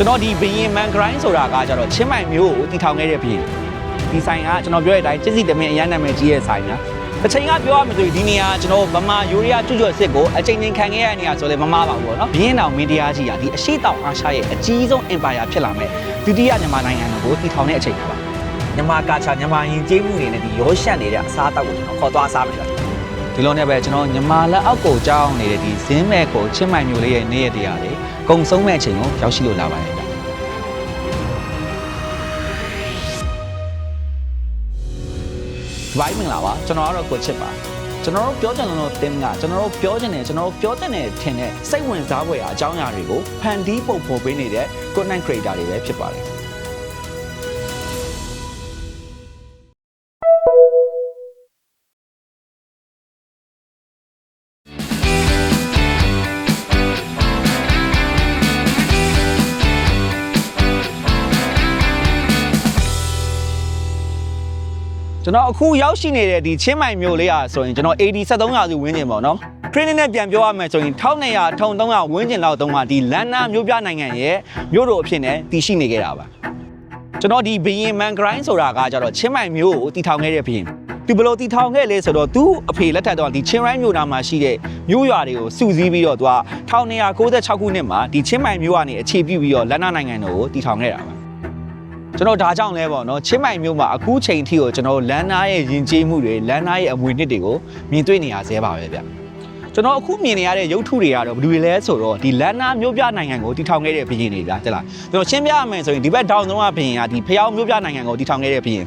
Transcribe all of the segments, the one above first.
ကျွန်တော်ဒီဘရင်မန်ဂရိုင်းဆိုတာကကျတော့ချင်းမိုင်မျိုးကိုတည်ထောင်ခဲ့တဲ့ဘရင်ဒီဆိုင်ကကျွန်တော်ပြောတဲ့အတိုင်းစစ်စီတမင်အရန်နာမည်ကြီးရဲ့ဆိုင်ကတစ်ချိန်ကပြောရမယ်ဆိုရင်ဒီနေရာကျွန်တော်ဗမာယူရီးယားကျွတ်ကျွတ်စစ်ကိုအချိန်ချင်းခံခဲ့ရတဲ့နေရာဆိုလည်းမမှားပါဘူးပေါ့နော်ဘရင်တော်မင်းတရားကြီးကဒီအရှိတောင်အာရှရဲ့အကြီးဆုံး empire ဖြစ်လာမယ်ဒုတိယမြန်မာနိုင်ငံကိုတည်ထောင်တဲ့အချိန်ပါမြန်မာကာချာမြန်မာယဉ်ကျေးမှုတွေနဲ့ဒီရောရှက်နေတဲ့အစားအသောက်ကိုကျွန်တော်ခေါ်သွားစားမယ်ဒီလိုနဲ့ပဲကျွန်တော်မြန်မာလက်အောက်ကိုကြောင်းနေတဲ့ဒီဇင်းမဲ့ကိုချင်းမိုင်မျိုးလေးရဲ့နေ့ရက်တရားလေး ကုံဆုံးမဲ့အချိန်ကိုရောက်ရှိလို့လာပါတယ်ဗျဘိုင်းမင်္ဂလာပါကျွန်တော်ကတော့ကိုချစ်ပါကျွန်တော်တို့ပြောချင်လို့တင်းကကျွန်တော်တို့ပြောချင်တယ်ကျွန်တော်တို့ပြောတဲ့နယ်ထင်တဲ့စိတ်ဝင်စားဖွယ်အကြောင်းအရာတွေကိုဖန်တီးပုံဖော်ပေးနေတဲ့ content creator တွေပဲဖြစ်ပါတယ် ကျွန်တော်အခုရောက်ရှိနေတဲ့ဒီချင်းမိုင်မြို့လေးอ่ะဆိုရင်ကျွန်တော် AD 73ရာစုဝင်းကျင်ပေါ့နော် training နဲ့ပြန်ပြောရမယ်ဆိုရင်1200 1300ဝင်းကျင်လောက်တုန်းကဒီလန်နာမြို့ပြနိုင်ငံရဲ့မြို့တော်အဖြစ်နဲ့တည်ရှိနေခဲ့တာပါကျွန်တော်ဒီဘရင်မန်ဂရိုင်းဆိုတာကကြတော့ချင်းမိုင်မြို့ကိုတည်ထောင်ခဲ့တဲ့ဘရင်သူဘယ်လိုတည်ထောင်ခဲ့လဲဆိုတော့သူ့အဖေလက်ထက်တော့ဒီချင်းရိုင်းမြို့နာမှာရှိတဲ့မြို့ရွာတွေကိုစုစည်းပြီးတော့သူက1296ခုနှစ်မှာဒီချင်းမိုင်မြို့ကနေအခြေပြုပြီးတော့လန်နာနိုင်ငံတော်ကိုတည်ထောင်ခဲ့တာပါ ကျွန်တော်ဒါကြောင့်လဲပေါ့နော်ချင်းမိုင်မျိုးမှာအခုချိန်ထိကိုကျွန်တော်လမ်းသားရဲ့ယဉ်ကျေးမှုတွေလမ်းသားရဲ့အမွေနှစ်တွေကိုမြင်တွေ့နေရသေးပါပဲဗျကျွန်တော်အခုမြင်နေရတဲ့ရုပ်ထုတွေကတော့ဘယ်လိုလဲဆိုတော့ဒီလမ်းသားမျိုးပြနိုင်ငံကိုတည်ထောင်ခဲ့တဲ့ဘုရင်တွေလားတဲ့လားကျွန်တော်ရှင်းပြရမယ်ဆိုရင်ဒီဘက်တောင်ဆုံးကဘုရင်ကဒီဖျောင်းမျိုးပြနိုင်ငံကိုတည်ထောင်ခဲ့တဲ့ဘုရင်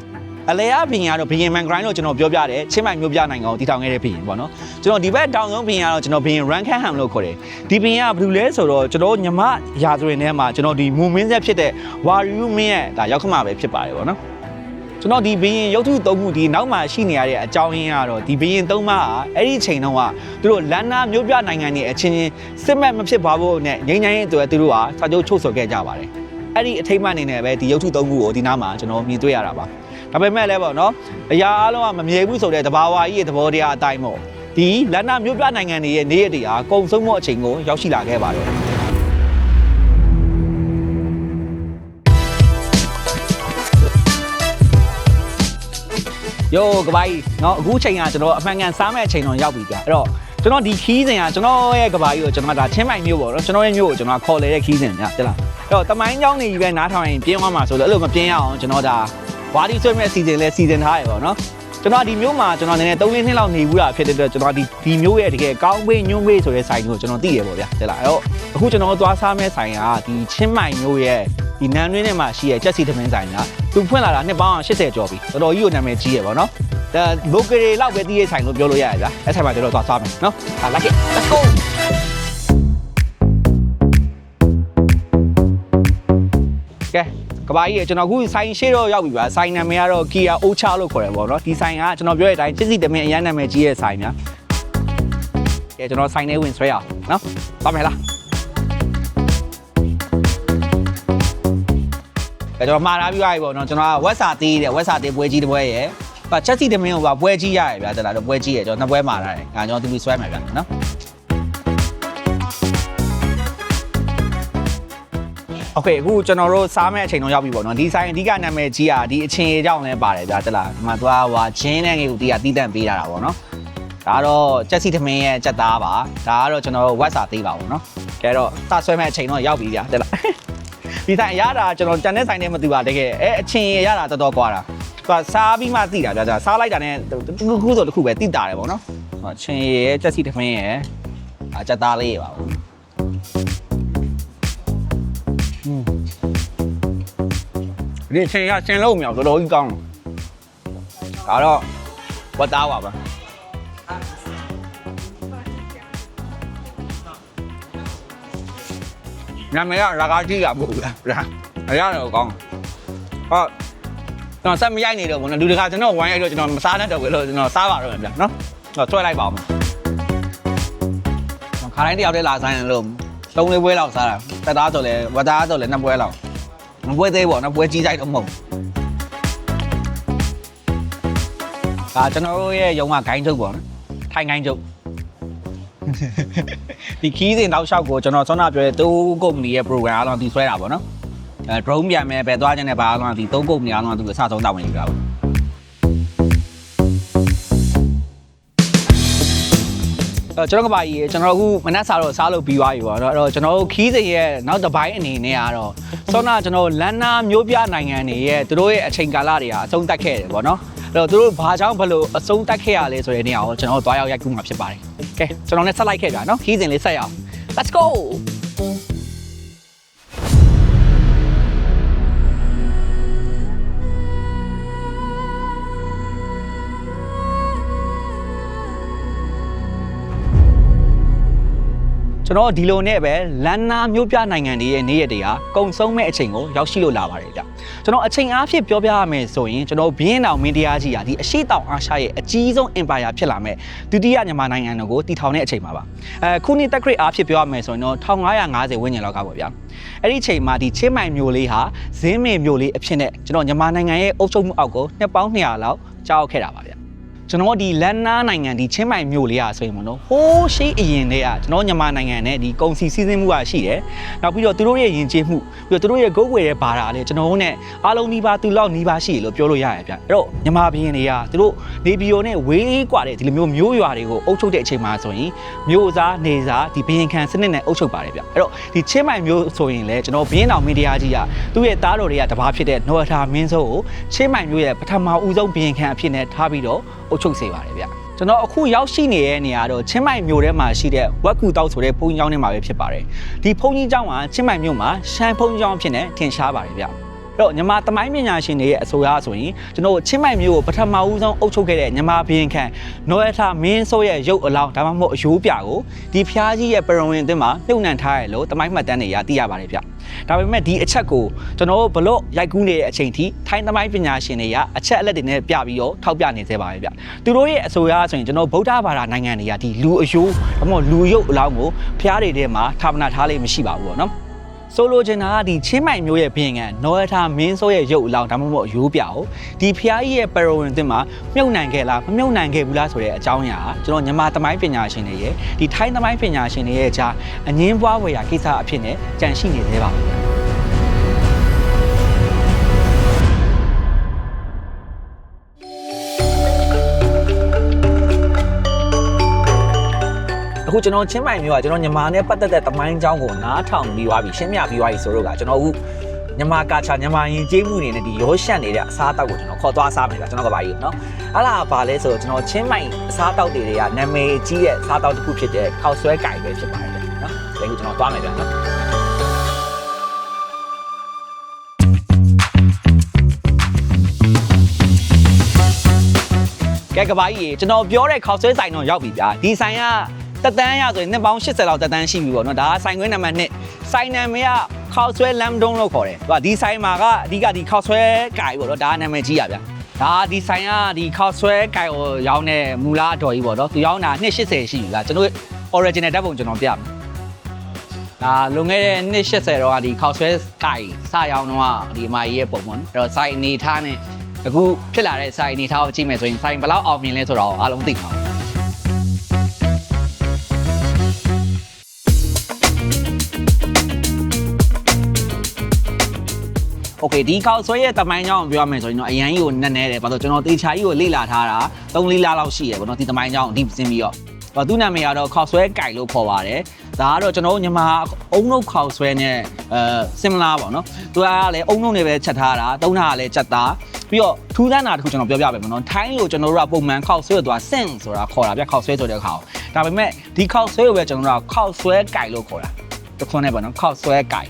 အလဲအဘုရင်ကတော့ဘုရင်မန်ဂရိုင်းလို့ကျွန်တော်ပြောပြတယ်ချင်းမိုင်မျိုးပြနိုင်ငံကိုတည်ထောင်ခဲ့တဲ့ဘုရင်ပေါ့နော်ကျွန်တော်ဒီဘက်တောင်ဆုံးဘုရင်ကတော့ကျွန်တော်ဘုရင်ရန်ခန်ဟမ်လို့ခေါ်တယ်ဒီဘုရင်ကဘယ်လိုလဲဆိုတော့ကျွန်တော်ညီမရာဇဝင်ထဲမှာကျွန်တော်ဒီမူမင်းဆက်ဖြစ်တဲ့ဝါရီယူမင်းရဲ့ဒါရောက်ခမပဲဖြစ်ပါတယ်ပေါ့နော်ကျွန်တော်ဒီဘရင်ရုပ်ထုသုံးခုဒီနောက်မှာရှိနေရတဲ့အကြောင်းရင်းကတော့ဒီဘရင်သုံးပါးကအဲ့ဒီချိန်တုန်းကသူတို့လန်နာမျိုးပြနိုင်ငံတွေအချင်းချင်းစစ်မဲ့မဖြစ်ပါဘူးနဲ့ငိမ့်ငိမ့်ရဲ့အတွက်သူတို့ကစာချုပ်ချုပ်ဆိုခဲ့ကြပါတယ်အဲ့ဒီအထိမ့်မှန်အနေနဲ့ပဲဒီရုပ်ထုသုံးခုကိုဒီနားမှာကျွန်တော်မြင်တွေ့ရတာပါ ဒါပေမဲ့လည်းပေါ့နော်အရာအလုံးကမမြဲဘူးဆိုတဲ့တဘာဝကြီးရဲ့သဘောတရားအတိုင်းပေါ့ဒီလန်နာမျိုးပြနိုင်ငံတွေရဲ့နေရတွေဟာကုံဆုံးမှုအချိန်ကိုရောက်ရှိလာခဲ့ပါတယ် ယိုကပိုင်เนาะအခုချိန်ကကျွန်တော်အမှန်ကန်စားမဲ့အချိန်တော့ရောက်ပြီကြာအဲ့တော့ကျွန်တော်ဒီခီးစဉ်ကကျွန်တော်ရဲ့ကဘာကြီးကိုကျွန်တော်ဒါချင်းမိုင်မျိုးပေါ့နော်ကျွန်တော်ရဲ့မျိုးကိုကျွန်တော်ခေါ်လေတဲ့ခီးစဉ်ညာတက်လားအဲ့တော့တမိုင်းเจ้าနေကြီးပဲနားထောင်ရင်ပြင်းသွားမှာဆိုတော့အဲ့လိုမပြင်းရအောင်ကျွန်တော်ဒါ ဝါဒီဆွဲမဲ့စီစဉ်လဲစီစဉ်ထားရပေါ့နော်ကျွန်တော်ဒီမျိုးမှာကျွန်တော်နည်းနည်း3နှစ်လောက်နေဘူးတာဖြစ်တဲ့အတွက်ကျွန်တော်ဒီဒီမျိုးရဲ့တကယ်ကောင်းဝေးညွန့်ဝေးဆိုတဲ့ဆိုင်ကိုကျွန်တော်သိရပေါ့ဗျာတက်လားအဲ့တော့အခုကျွန်တော်သွားစားမဲ့ဆိုင်ကဒီချင်းမိုင်မျိုးရဲ့ဒီနန်းတွင်းထဲမှာရှိတဲ့ကြက်စီသမင်းဆိုင်ကသူဖွင့်လာတာနှစ်ပေါင်း80ကျော်ပြီတော်တော်ကြီးကိုနာမည်ကြီးရပေါ့နော်ဒါ local တွေလောက်ပဲတည်ရဆိုင်လို့ပြောလို့ရရဗျာအဲ့ဆိုင်မှာကျွန်တော်သွားစားမယ်နော်ဟာ like it let's go ကဲ ကဘာကြီးရကျွန်တော်အခုဆိုင်ရှေ့တော့ရောက်ပြီဗျာဆိုင်နာမည်ကတော့ Kia Ocha လို့ခေါ်တယ်ပေါ့နော်ဒီဆိုင်ကကျွန်တော်ပြောတဲ့အတိုင်းစစ်စစ်တမင်အရန်နာမည်ကြီးရဲ့ဆိုင်များကဲကျွန်တော်ဆိုင်ထဲဝင်ဆွဲအောင်နော်သွားမယ်လားကဲကျွန်တော်မှားထားပြီးသွားပြီပေါ့နော်ကျွန်တော်ကဝက်စာသေးတယ်ဝက်စာသေးပွဲကြီးတစ်ပွဲရယ်ပါချက်စီတမင်းကိုပါပွဲကြီးရရဗျာတလားတော့ပွဲကြီးရကျွန်တော်နှစ်ပွဲမှာထားတယ်အဲကျွန်တော်သူပြီးဆွဲမှာဗျာနော် โอเคအခုကျွန်တော်တို့စားမဲ့အချိန်တော့ရောက်ပြီပေါ့နော်ဒီဆိုင်အဓိကနာမည်ကြီးอ่ะဒီအချင်းအကြောင်းလည်းပါတယ်ဗျာတလားဒီမှာသူကဟိုဂျင်းနဲ့ငေကိုတီးကတီးတန့်ပေးထားတာပေါ့နော်ဒါကတော့ချက်စီသမင်းရဲ့ချက်သားပါဒါကတော့ကျွန်တော်တို့ဝက်စာသေးပါပေါ့နော်ကဲတော့စဆွဲမဲ့အချိန်တော့ရောက်ပြီဗျာတလား ဒီဆိုင်အရတာကျွန်တော်တန်တဲ့ဆိုင်နဲ့မတူပါတကယ်အဲအချင်းရတာတော်တော်ကွာတာသူကစားပြီးမှသိတာကြာကြာစားလိုက်တာနဲ့တစ်ခုခုဆိုတစ်ခုပဲတိတာတယ်ပေါ့နော်ဟောချင်းရဲ့ကြက်စီထမင်းရဲ့အကြက်သားလေးရပါဘူး ဒီချင်းရချင်းလုံးမြောက်တော်တော်ကြီးကောင်းဒါတော့ဝတ်သားပါပါနာမည်ကရာဂါကြီးကမဟုတ်ဘူးလားရာအရာတော့ကောင်းဟောကျွန်တော်ဆက်မရိုက်နေတော့ဘူးနော်လူတကာကျွန်တော်ဝိုင်းရိုက်တော့ကျွန်တော်မစားတတ်တော့ဘူးလို့ကျွန်တော်စားပါတော့ဗျာနော်တော့ဆွဲလိုက်ပါအောင်ခါတိုင်းတယောက်တည်းလာဆိုင်လို့သုံးလေးပွဲလောက်စားတာတက်သားဆိုလဲဝတ်သားဆိုလဲနှစ်ပွဲလောက် မပွဲသေးပေါ့နော်ပွဲကြီးဆိုင်တော့မဟုတ်ဒါကျွန်တော်တို့ရဲ့ရုံကဂိုင်းချုပ်ပေါ့နော်ထိုင်ဂိုင်းချုပ်ဒီခီးစဉ်တောက်လျှောက်ကိုကျွန်တော်စောနာပြောတဲ့တူကုမ္ပဏီရဲ့ program အားလုံးတည်ဆွဲတာပေါ့နော်အဲ drone ပြန်မယ်ပဲသွားခြင်းနဲ့ဘာသွားဒီသုံးကုတ်နေအောင်တော့သူအစဆုံးတောင်းဝင်ယူတာပေါ့ ကျွန်တော်ကပါကြီးကျွန်တော်အခုမနက်စာတော့စားလို့ပြီးသွားပြီပေါ့နော်အဲ့တော့ကျွန်တော်တို့ခီးစဉ်ရဲ့နောက်တစ်ပိုင်းအနေနဲ့ကတော့စောနာကျွန်တော်လန်နာမျိုးပြနိုင်ငံတွေရဲ့သူတို့ရဲ့အချိန်ကာလတွေဟာအဆုံးသတ်ခဲ့တယ်ပေါ့နော်အဲ့တော့သူတို့ဘာကြောင့်ဘလို့အဆုံးသတ်ခဲ့ရလဲဆိုတဲ့နေရာကိုကျွန်တော်တို့တွားရောက်ရိုက်ကူးမှာဖြစ်ပါတယ်ကဲကျွန်တော်လည်းဆက်လိုက်ခဲ့ကြနော်ခီးစဉ်လေးဆက်ရအောင် let's go ကျွန်တော်ဒီလိုနဲ့ပဲလန်နာမျိုးပြနိုင်ငံတွေရဲ့နေရက်တွေကကုံဆုံးမဲ့အချိန်ကိုရောက်ရှိလို့လာပါတယ်ဗျကျွန်တော်အချိန်အားဖြင့်ပြောပြရမယ်ဆိုရင်ကျွန်တော်ဘင်းအောင်မင်းတရားကြီးဟာဒီအရှိတောင်အာရှရဲ့အကြီးဆုံး empire ဖြစ်လာမဲ့ဒုတိယမြန်မာနိုင်ငံတော်ကိုတည်ထောင်တဲ့အချိန်မှာပါအဲခုနှစ်တက်ခရစ်အားဖြင့်ပြောရမယ်ဆိုရင်တော့1550ဝန်းကျင်လောက်ကပေါ့ဗျာအဲ့ဒီအချိန်မှာဒီချင်းမိုင်မျိုးလေးဟာဇင်းမေမျိုးလေးအဖြစ်နဲ့ကျွန်တော်မြန်မာနိုင်ငံရဲ့အုပ်ချုပ်မှုအောက်ကိုနှစ်ပေါင်း200လောက်ကြောက်ခဲ့တာပါဗျ ကျွန်တော်ဒီလန်နာနိုင်ငံဒီချင်းမိုင်မြို့လေးอ่ะဆိုရင်ပေါ့နော်ဟိုးရှိအရင်တည်းอ่ะကျွန်တော်မြန်မာနိုင်ငံနဲ့ဒီကုန်စီစီးဆင်းမှုอ่ะရှိတယ်။နောက်ပြီးတော့သူတို့ရဲ့ယဉ်ကျေးမှုပြီးတော့သူတို့ရဲ့ဂုတ်ဝယ်ရဲ့ဘာသာလည်းကျွန်တော်တို့နဲ့အားလုံးနီးပါးသူလောက်နီးပါးရှိတယ်လို့ပြောလို့ရရဲ့ဗျ။အဲ့တော့မြန်မာပြည်ရင်တွေကသူတို့နေပြည်တော်နဲ့ဝေးกว่าတဲ့ဒီလိုမျိုးမျိုးရွာတွေကိုအုပ်ချုပ်တဲ့အချိန်မှာဆိုရင်မျိုးစားနေစားဒီဘရင်ခံစနစ်နဲ့အုပ်ချုပ်ပါတယ်ဗျ။အဲ့တော့ဒီချင်းမိုင်မျိုးဆိုရင်လည်းကျွန်တော်ဘင်းတော်မင်းတရားကြီးอ่ะသူ့ရဲ့သားတော်တွေကတပါးဖြစ်တဲ့နော်အထာမင်းစိုးကိုချင်းမိုင်မျိုးရဲ့ပထမဦးဆုံးဘရင်ခံအဖြစ်နဲ့ထားပြီးတော့ အုပ် ချုပ်စေပါတယ်ဗျကျွန်တော်အခုရောက်ရှိနေတဲ့နေရာတော့ချင်းမိုင်မြို့ထဲမှာရှိတဲ့ဝက်ကူတောက်ဆိုတဲ့ဘုန်းကြီးကျောင်းထဲမှာပဲဖြစ်ပါတယ်ဒီဘုန်းကြီးကျောင်းကချင်းမိုင်မြို့မှာရှမ်းဘုန်းကြီးကျောင်းဖြစ်နေထင်ရှားပါတယ်ဗျ အဲ့တော့ညီမသမိုင်းပညာရှင်တွေရဲ့အဆိုအရဆိုရင်ကျွန်တော်ချင်းမိုင်မြို့ကိုပထမဦးဆုံးအုပ်ချုပ်ခဲ့တဲ့ညီမဘရင်ခန့်နော်ရထမင်းဆိုးရဲ့ရုပ်အလောင်းဒါမှမဟုတ်အယိုးပြကိုဒီဖျားကြီးရဲ့ပရဝင်းအသင်းမှာပြုတ်နှံထားရလို့သမိုင်းမှတ်တမ်းတွေရသိရပါတယ်ဗျဒါပေမဲ့ဒီအချက်ကိုကျွန်တော်တို့ဘလို့ရိုက်ကူးနေတဲ့အချိန်ထိထိုင်းသမိုင်းပညာရှင်တွေကအချက်အလက်တွေနဲ့ပြပြီးတော့ထောက်ပြနေသေးပါပဲဗျသူတို့ရဲ့အဆိုအရဆိုရင်ကျွန်တော်ဗုဒ္ဓဘာသာနိုင်ငံတွေကဒီလူအယိုးဒါမှမဟုတ်လူရုပ်အလောင်းကိုဖျားတွေထဲမှာဌာပနာထားလေးမရှိပါဘူးပေါ့နော် ဆိုလိုချင်တာကဒီချင်းမိုင်မျိုးရဲ့ဘင်းကနော်ရထာမင်းဆိုးရဲ့ရုပ်အလောင်းဒါမှမဟုတ်ရိုးပြကိုဒီဖျားကြီးရဲ့ပရိုဝင်သင်းမှာမြုပ်နိုင်ခဲ့လားမမြုပ်နိုင်ခဲ့ဘူးလားဆိုတဲ့အကြောင်းအရာကကျွန်တော်ညီမသမိုင်းပညာရှင်တွေရဲ့ဒီထိုင်းသမိုင်းပညာရှင်တွေရဲ့ကြားအငင်းပွားဝယ်ရာကိစ္စအဖြစ်နဲ့ကြန့်ရှိနေသေးပါဘူး အခုကျွန်တော်ချင်းမိုင်မျိုးကကျွန်တော်ညီမနဲ့ပတ်သက်တဲ့တမိုင်းเจ้าကိုနားထောင်ပြီးသွားပြီရှင်းပြပြီးသွားပြီဆိုတော့ကကျွန်တော်အခုညီမကာချာညီမရင်ကျေးမှုတွေနဲ့ဒီရောရှန့်နေတဲ့အစားအသောက်ကိုကျွန်တော်ခေါ်သွားစားမယ်ကကျွန်တော်ကပါကြီးเนาะအဲ့ဒါကဘာလဲဆိုတော့ကျွန်တော်ချင်းမိုင်အစားအသောက်တွေကနာမည်ကြီးတဲ့အစားအသောက်တစ်ခုဖြစ်တဲ့ခောက်ဆွဲကြိုင်ပဲဖြစ်ပါတယ်เนาะဒါကိုကျွန်တော်သွားမယ်ဗျာเนาะကဲကဘာကြီးရေကျွန်တော်ပြောတဲ့ခောက်ဆွဲဆိုင်တော့ရောက်ပြီဗျာဒီဆိုင်က တက်တန်းရဆိုရင်နှစ်ပေါင်း80လောက်တက်တန်းရှိပြီပေါ့နော်ဒါကဆိုင်ခွင်းနံပါတ်1ဆိုင်နာမည်ကခောက်ဆွဲလမ်ဒုံလို့ခေါ်တယ်သူကဒီဆိုင်မှာကအဓိကဒီခောက်ဆွဲကြိုင်ပေါ့နော်ဒါကနာမည်ကြီးရဗျဒါဒီဆိုင်ကဒီခောက်ဆွဲကြိုင်ကိုရောင်းတဲ့မူလားအတော်ကြီးပေါ့နော်သူရောင်းတာ280ရှိပြီလားကျွန်တော် original ဓာတ်ပုံကျွန်တော်ပြမယ်ဒါလွန်ခဲ့တဲ့280တော့ကဒီခောက်ဆွဲကြိုင်စရောင်းတော့ဒီအမကြီးရဲ့ပုံပေါ့နော်အဲ့တော့ဆိုင်အနေထားနဲ့အခုဖြစ်လာတဲ့ဆိုင်အနေထားကိုကြည့်မယ်ဆိုရင်ဆိုင်ဘယ်လောက်အောင်မြင်လဲဆိုတော့အားလုံးသိပါ โอเคဒီကောက်ဆွဲရဲ့တမိုင်းကြောင်းကိုပြောရမယ်ဆိုရင်တော့အရန်ကြီးကိုနက်နဲတယ်ဘာလို့ကျွန်တော်တေချာကြီးကိုလေ့လာထားတာ3လလလောက်ရှိရပေါ့နော်ဒီတမိုင်းကြောင်းဒီစင်းပြီးတော့ဘာသူ့နာမည်ကတော့ခောက်ဆွဲကြိုက်လို့ခေါ်ပါတယ်ဒါကတော့ကျွန်တော်တို့ညီမအုံနှုတ်ခောက်ဆွဲနဲ့အဲစင်မလာပေါ့နော်သူကလည်းအုံနှုတ်နဲ့ပဲချက်ထားတာတုံးတာကလည်းချက်သားပြီးတော့ထူးဆန်းတာတစ်ခုကျွန်တော်ပြောပြပေးမယ်နော်ထိုင်းလိုကျွန်တော်တို့ကပုံမှန်ခောက်ဆွဲကိုသူကစင့်ဆိုတာခေါ်တာဗျခောက်ဆွဲဆိုတဲ့ခါကိုဒါပေမဲ့ဒီခောက်ဆွဲကိုပဲကျွန်တော်တို့ကခောက်ဆွဲကြိုက်လို့ခေါ်တာတခွန်းနဲ့ပေါ့နော်ခောက်ဆွဲကြိုက်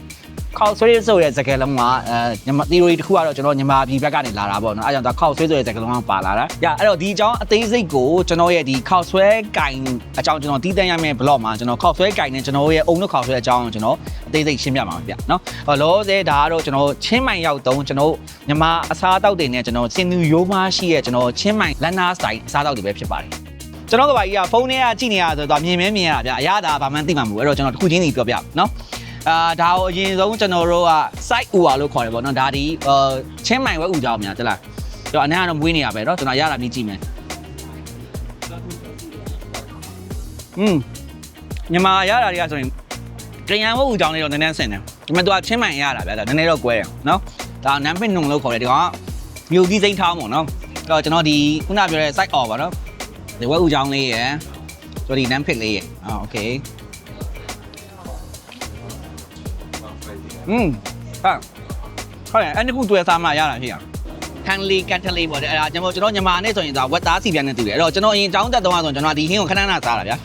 ခောက်ဆွဲဆိုတဲ့စကားလုံးကအဲညီမ theory တစ်ခုကတော့ကျွန်တော်ညီမပြည်ဘက်ကနေလာတာပေါ့နော်အဲကြောင့်ဒါခောက်ဆွဲဆိုတဲ့စကားလုံးကပါလာတာ။ညအဲ့တော့ဒီအကြောင်းအသေးစိတ်ကိုကျွန်တော်ရဲ့ဒီခောက်ဆွဲကင်အကြောင်းကျွန်တော်တည်တံ့ရမယ့် blog မှာကျွန်တော်ခောက်ဆွဲကင်နဲ့ကျွန်တော်ရဲ့အုံနှုတ်ခောက်ဆွဲအကြောင်းကိုကျွန်တော်အသေးစိတ်ရှင်းပြပါမယ်ဗျနော်။ဟောလောဆယ်ဒါကတော့ကျွန်တော်ချင်းမိုင်ရောက်တုံးကျွန်တော်ညီမအစားအသောက်တွေနဲ့ကျွန်တော်စင်သူရိုးမားရှိရဲ့ကျွန်တော်ချင်းမိုင်လန်နာစတိုင်အစားအသောက်တွေပဲဖြစ်ပါတယ်။ကျွန်တော်ကဘာကြီးကဖုန်းထဲကကြည့်နေရဆိုတော့မြင်မဲမြင်ရတာဗျအရသာဘာမှသိမှာမဟုတ်ဘူးအဲ့တော့ကျွန်တော်တစ်ခုချင်းစီပြောပြနော် အာဒါကိုအရင်ဆုံးကျွန်တော်တို့က site UR လို့ခေါ်တယ်ပေါ့နော်ဒါဒီအာချင်းမိုင်ဝဲဥကြောင်းများတလားကျွန်တော်အနည်းကတော့မွေးနေရပဲเนาะကျွန်တော်ရတာပြီးကြည့်မယ်อืมညီမရတာတွေကဆိုရင်ကြရန်ဝဲဥကြောင်းလေးတော့နည်းနည်းဆင်တယ် ဒီမှာသူကချင်းမိုင်ရတာဗျာဒါနည်းနည်းတော့ကွဲတယ်နော်ဒါနမ်ဖစ်နုံလို့ခေါ်တယ်ဒီကောင်ကမြို့ကြီးစိမ့်ထောင်းပေါ့နော်အဲ့တော့ကျွန်တော်ဒီခုနပြောတဲ့ site off ပါနော်ဒီဝက်ဥချောင်းလေးရယ်ဆိုဒီနမ်ဖစ်လေးရယ်အော်โอเค อืมဟာဟုတ်တယ်အဲ့ဒီခုတွေ့စားမှရတာဖြစ်ရခန်လီကန်ထလီပေါ့တဲ့အဲ့ဒါကျွန်တော်ကျွန်တော်ညီမနဲ့ဆိုရင်ဒါဝက်သားစီပြန်နေတူတယ်အဲ့တော့ကျွန်တော်အရင်ကျောင်းတက်တော့ဆိုရင်ကျွန်တော်ဒီဟင်းကိုခဏခဏစားတာဗျာ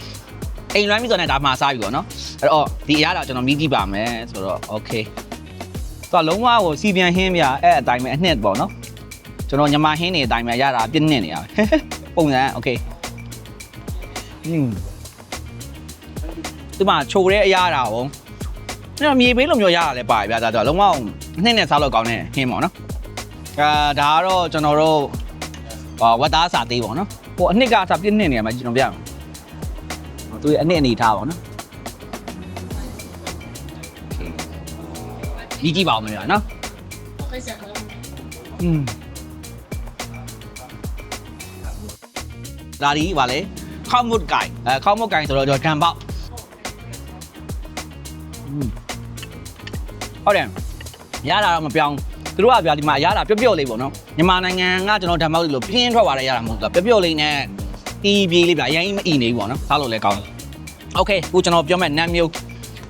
အိမ်လွမ်းပြီးဆိုရင်ဒါမှစားပြီပေါ့နော်အဲ့တော့ဒီအရာတော့ကျွန်တော်မြည်ကြည့်ပါမယ်ဆိုတော့ okay တော့လုံးဝကိုစီပြန်ဟင်းပြအဲ့အတိုင်းပဲအနှစ်ပေါ့နော်ကျွန်တော်ညီမဟင်းနေအတိုင်းပဲရတာပြည့်နှစ်နေရပုံစံ okay อืมဒီမှာချိုတဲ့အရာတာပေါ့ အဲ့တော့မြေပေးလိုမျိုးရတာလည်းပါတယ်ဗျာဒါတော့လုံးဝနှစ်နဲ့စားလို့ကောင်းတဲ့ဟင်းပေါ့နော်အာဒါကတော့ကျွန်တော်တို့ဟာဝတ်သားစာသေးပေါ့နော်ဟိုအနှစ်ကစားပြည့်နှစ်နေရမှာကျွန်တော်ပြရအောင်သူရဲ့အနှစ်အနေထားပေါ့နော်ဒီကြည့်ပါဦးမလားနော်อืมဒါဒီပါလေခေါမုတ်ကိုင်အဲခေါမုတ်ကိုင်ဆိုတော့ကျွန်တော်ဂံပေါက် ဟုတ်တယ်ရတာတော့မပြောင်းသူတို့ကပြဒီမှာရတာပျော့ပျော့လေးပေါ့နော်မြန်မာနိုင်ငံကကျွန်တော်ဓမ္မောက်လို့ပြင်းထွက်သွားတဲ့ရတာမဟုတ်ဘူးပျော့ပျော့လေးနဲ့အီးပြေးလေးပြအရင်မအီနေဘူးပေါ့နော်စားလို့လည်းကောင်းတယ်โอเคခုကျွန်တော်ပြောမဲ့နမ်မျိုး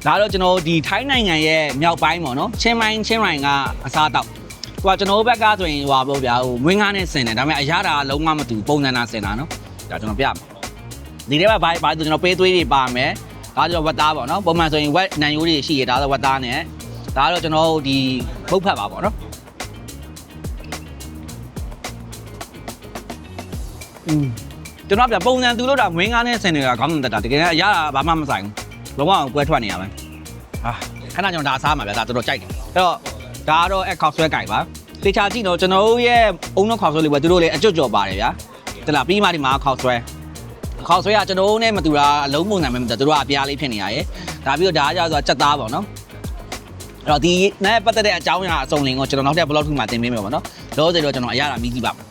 ဒါတော့ကျွန်တော်ဒီထိုင်းနိုင်ငံရဲ့မြောက်ပိုင်းပေါ့နော်ချင်းမိုင်းချင်းရိုင်ကအစားတောက်ဟိုကကျွန်တော်ဘက်ကဆိုရင်ဟိုပါပေါ့ဗျာဟိုမွေးငါးနဲ့ဆင်တယ်ဒါပေမဲ့အရတာလုံးဝမတူပုံစံနာဆင်တာနော်ဒါကျွန်တော်ပြမယ်ဒီထဲမှာဘာဘာကျွန်တော်ပေးသွေးတွေပါမယ်ဒါကျွန်တော်ဝက်သားပေါ့နော်ပုံမှန်ဆိုရင်ဝက်နန်ယိုးတွေရှိရဒါဆိုဝက်သားနဲ့ ဒါကတော့ကျွန်တော်ဒီဘုတ်ဖတ်ပါပေါ့နော်อืมကျွန်တော်ပြပုံစံသူလို့တာမွေးငါးနဲ့ဆင်တွေကခေါင်းတက်တာတကယ်အရတာဘာမှမဆိုင်ဘူးလုံးဝကွဲထွက်နေရမယ်ဟာခဏကျွန်တော်ဒါအစားမှာဗျာဒါတော်တော်ကြိုက်တယ်အဲ့တော့ဒါကတော့အခောက်ဆွဲကြိုက်ပါတေချာကြည့်တော့ကျွန်တော်တို့ရဲ့အုံနောက်ခောက်ဆွဲလေးပဲသူတို့လည်းအကျွတ်ကြော်ပါတယ်ဗျာတလားပြီးမှဒီမှာခောက်ဆွဲခောက်ဆွဲကကျွန်တော်တို့နဲ့မတူတာအလုံးပုံစံပဲမတူသူတို့ကအပြားလေးဖြစ်နေရရဲ့ဒါပြီးတော့ဒါကကြတော့ချက်သားပေါ့နော် အဲ့တော့ဒီနဲ့ပတ်သက်တဲ့အကြောင်းအရာအစုံလင်ကိုကျွန်တော်နောက်ထပ် blog ထုမှာတင်ပေးမယ်ပေါ့နော်လောဆယ်တော့ကျွန်တော်အရတာမြည်ကြည့်ပါမယ်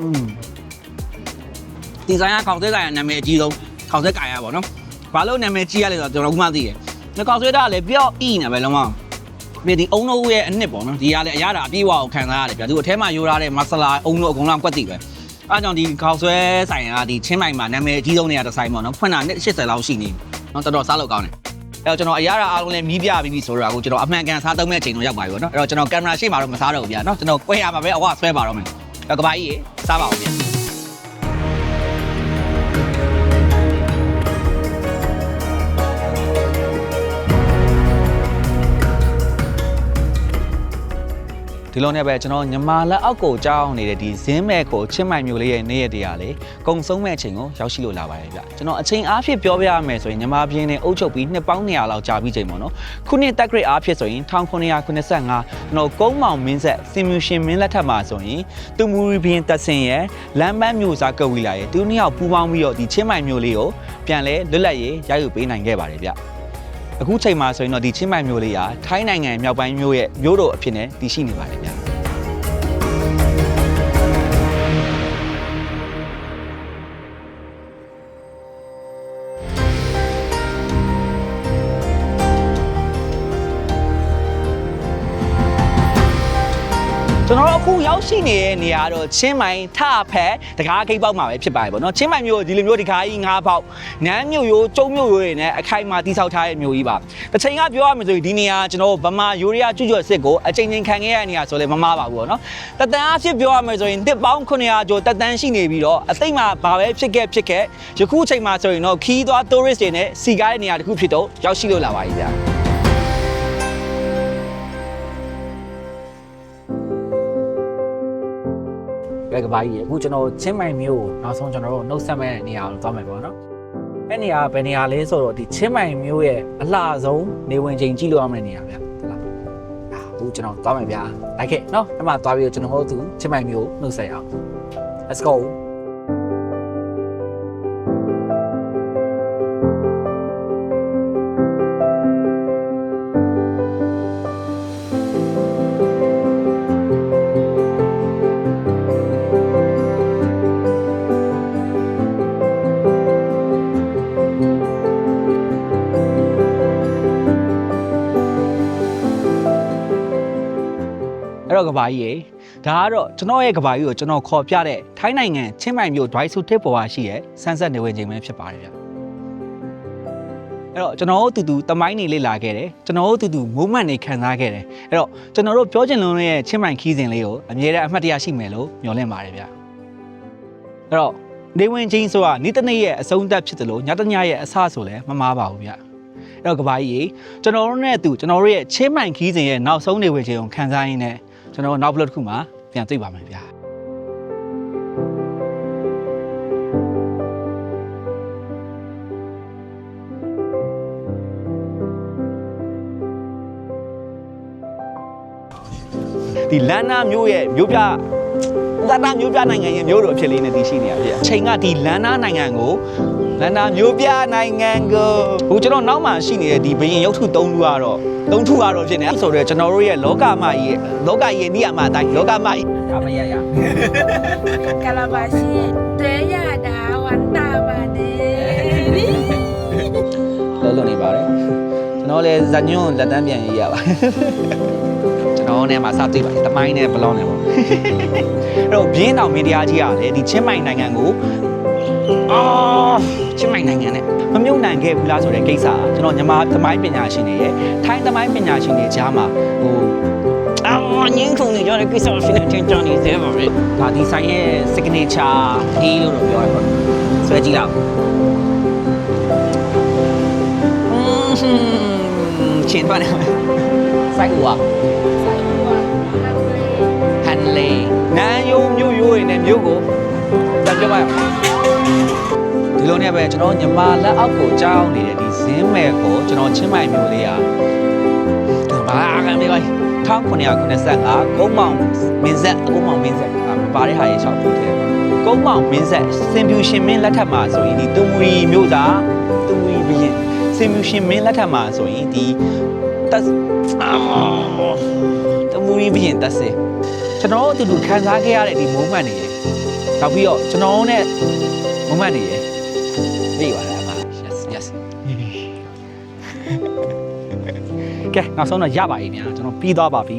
อืมဒီဇိုင်းကခေါက်ဆွဲဆိုင်ကနာမည်အကြီးဆုံးခေါက်ဆွဲကြိုင်ရပါတော့ဘာလို့နာမည်ကြီးရလဲဆိုတော့ကျွန်တော်ကမှသိတယ်ဒီခေါက်ဆွဲတာကလည်းပျော့ဤနေပဲလုံးဝမြေဒီအုံနိုးရဲ့အနှစ်ပေါ့နော်ဒီကလည်းအရတာအပြည့်အဝကိုခံစားရတယ်ဗျာသူအထဲမှာရိုးထားတဲ့မဆလာအုံနိုးအကုန်လုံးကွက်တိပဲအားကြောင့်ဒီခေါက်ဆွဲဆိုင်ကဒီချင်းမိုင်မှာနာမည်အကြီးဆုံးနေရာတစ်ဆိုင်ပေါ့နော်ဖွင့်တာနှစ်80လောက်ရှိနေ နော်တော်တော်စားလို့ကောင်းတယ်အဲ့တော့ကျွန်တော်အရာတာအားလုံးလည်းမီးပြပြီးပြီဆိုတော့အခုကျွန်တော်အမှန်ကန်စားသုံးမဲ့အချိန်တော့ရောက်ပါပြီပေါ့နော်အဲ့တော့ကျွန်တော်ကင်မရာရှေ့မှာတော့မစားတော့ဘူးဗျာနော်ကျွန်တော်ကွဲရမှာပဲအဝဆွဲပါတော့မယ်အဲ့ကဘာကြီးရေစားပါအောင်ဗျာ ဒီလိုနဲ့ပဲကျွန်တော်ညီမလက်အောက်ကိုကြောင်းနေတဲ့ဒီဇင်းမဲ့ကိုချင်းမိုင်မျိုးလေးရဲ့နေ့ရက်တည်းရလေကုံဆုံးမဲ့အချိန်ကိုရောက်ရှိလို့လာပါတယ်ဗျကျွန်တော်အချိန်အားဖြင့်ပြောပြရမယ်ဆိုရင်ညီမပြင်းနဲ့အုပ်ချုပ်ပြီးနှစ်ပေါင်း200လောက်ကြာပြီးချိန်ပေါ့နော်ခုနှစ်တက်ဂရိတ်အားဖြင့်ဆိုရင်1985ကျွန်တော်ကုန်းမောင်မင်းဆက်စင်မြူရှင်မင်းလက်ထက်မှာဆိုရင်သူမူရီဘင်းတက်စင်ရဲ့လမ်းပန်းမျိုးစားကဝီလာရဲ့သူနှစ်ယောက်ပူးပေါင်းပြီးတော့ဒီချင်းမိုင်မျိုးလေးကိုပြန်လဲလွတ်လပ်ရေးရယူပေးနိုင်ခဲ့ပါတယ်ဗျ အခုချိန်မှာဆိုရင်တော့ဒီချင်းမိုင်မျိုးလေးကထိုင်းနိုင်ငံမြောက်ပိုင်းမျိုးရဲ့မျိုးတို့အဖြစ်နဲ့တည်ရှိနေပါတယ်ဗျာ ကျွန်တော်တို့အခုရောက်ရှိနေတဲ့နေရာတော့ချင်းမိုင်ထဖက်တကားခိတ်ပေါက်မှာပဲဖြစ်ပါတယ်ဗောနော်ချင်းမိုင်မျိုးဒီလိုမျိုးဒီကားကြီးငါးပေါက်နန်းမျိုးရိုးကျုံမျိုးရိုးတွေနဲ့အခိုင်အမာတိဆောက်ထားတဲ့မျိုးကြီးပါတစ်ချိန်ကပြောရမယ်ဆိုရင်ဒီနေရာကျွန်တော်ဗမာယူရီးယားကျွကျွစစ်ကိုအချိန်ချင်းခံခဲ့ရတဲ့နေရာဆိုလဲမမားပါဘူးဗောနော်တတန်အဖြစ်ပြောရမယ်ဆိုရင်တစ်ပေါင်း900ကျော်တတန်ရှိနေပြီးတော့အသိမှဘာပဲဖြစ်ခဲ့ဖြစ်ခဲ့ယခုချိန်မှာဆိုရင်တော့ခီးသွား tourist တွေနဲ့စီကားတဲ့နေရာတစ်ခုဖြစ်တော့ရောက်ရှိလို့လာပါပြီဗျာ ဘက်ကဘာကြီးရအခုကျွန်တော်ချင်းမိုင်မျိုးကိုနောက်ဆုံးကျွန်တော်တို့နှုတ်ဆက်မဲ့နေရာကိုသွားမယ်ပေါ့နော်အဲ့နေရာကဘယ်နေရာလဲဆိုတော့ဒီချင်းမိုင်မျိုးရဲ့အလှဆုံးနေဝင်ချိန်ကြည့်လို့ရမယ့်နေရာဗျဟုတ်လားအခုကျွန်တော်သွားမယ်ဗျာလိုက်ခဲ့နော်အဲ့မှာသွားပြီးတော့ကျွန်တော်တို့သူချင်းမိုင်မျိုးကိုနှုတ်ဆက်ရအောင် let's go တော့ကဘာကြီးရေဒါကတော့ကျွန်တော်ရဲ့ကဘာကြီးကိုကျွန်တော်ခေါ်ပြတဲ့ထိုင်းနိုင်ငံချင်းမိုင်မြို့ဒွိုင်းဆူတစ်ပေါ်မှာရှိတဲ့ဆန်းဆက်နေဝင်ချိန်ပဲဖြစ်ပါတယ်ဗျအဲ့တော့ကျွန်တော်တို့တူတူတမိုင်းနေလေ့လာခဲ့တယ်ကျွန်တော်တို့တူတူ movement နေခံစားခဲ့တယ်အဲ့တော့ကျွန်တော်တို့ပြောချင်လုံးရဲ့ချင်းမိုင်ခီးစဉ်လေးကိုအမြဲတမ်းအမှတ်တရရှိမယ်လို့မျှော်လင့်ပါတယ်ဗျအဲ့တော့နေဝင်ချင်းဆိုတာနေ့တစ်နေ့ရဲ့အဆုံးသတ်ဖြစ်တယ်လို့ညတညရဲ့အစဆိုလည်းမမားပါဘူးဗျအဲ့တော့ကဘာကြီးရေကျွန်တော်တို့နဲ့အတူကျွန်တော်တို့ရဲ့ချင်းမိုင်ခီးစဉ်ရဲ့နောက်ဆုံးနေဝင်ချိန်ကိုခံစားရင်းနဲ့ ကျွန်တော်တို့နောက်ဘလော့တစ်ခုမှာပြန်တွေ့ပါမယ်ဗျာဒီလန်နာမျိုးရဲ့မျိုးပြလန်နာမျိုးပြနိုင်ငံရဲ့မျိုးတော်အဖြစ်လေးနဲ့တည်ရှိနေရပြအချိန်ကဒီလန်နာနိုင်ငံကို လန်နာမျိုးပြနိုင်ငံကိုဟိုကျွန်တော်နောက်မှရှိနေတဲ့ဒီဘရင်ရုပ်ထု၃ခုကတော့၃ခုကတော့ဖြစ်နေဆိုတော့ကျွန်တော်တို့ရဲ့လောကမကြီးရဲ့လောကကြီးရဲ့နေရာမှာအတိုင်းလောကမကြီးဒါမရရကလာပါရှင်တဲရတာဝန်တာပါတယ်လုံးလုံးနေပါတယ်ကျွန်တော်လည်းဇညွန်းလက်တန်းပြန်ရေးရပါကျွန်တော်နဲ့မှာစတွေ့ပါတယ်တမိုင်းနဲ့ဘလောင်းနဲ့ပေါ့အဲ့တော့ပြင်းတောင်မီဒီယာကြီးကလည်းဒီချင်းမိုင်နိုင်ငံကို အာချင်းမိုင်နိုင်ငံနဲ့မမြုပ်နိုင်ခဲ့ဘူးလားဆိုတဲ့ကိစ္စကကျွန်တော်ညီမသမိုင်းပညာရှင်တွေရဲ့ထိုင်းသမိုင်းပညာရှင်တွေကြားမှာဟိုအာငင်းခုန်နေကြတဲ့ကိစ္စကိုရှင်းနေချင်းချောင်းနေသေးပါပဲဒါဒီဆိုင်ရဲ့ signature ဒီလို့တော့ပြောရပါဆွဲကြည့်လောက်ချင်းတော့တယ်စိုက်ဟွာဟန်လေနန်းယုံမြို့ရိုးရည်နဲ့မြို့ကိုတက်ပြပါရ ဒီလိုနဲ့ပဲကျွန်တော်ညီမလက်အောက်ကိုကြောင်းနေတဲ့ဒီဇင်းမဲ့ကိုကျွန်တော်ချင်းမိုင်မြို့လေးอ่ะဘာကမေးပါ1995ကုန်းမောင်မင်းဆက်ကုန်းမောင်မင်းဆက်ပါတဲ့ဟာရဲ့6ခုတည်းကုန်းမောင်မင်းဆက်စင်ပြူရှင်မင်းလက်ထက်မှာဆိုရင်ဒီတူမီမြို့သားတူမီဘရင်စင်ပြူရှင်မင်းလက်ထက်မှာဆိုရင်ဒီတက်တူမီဘရင်တက်စေကျွန်တော်တို့အတူတူခံစားခဲ့ရတဲ့ဒီ moment တွေနောက်ပြီးတော့ကျွန်တော်နဲ့ moment တွေ ပြေးပါလားအမ yes yes ကဲနောက်ဆုံးတော့ရပါပြီများကျွန်တော်ပြီးသွားပါပြီ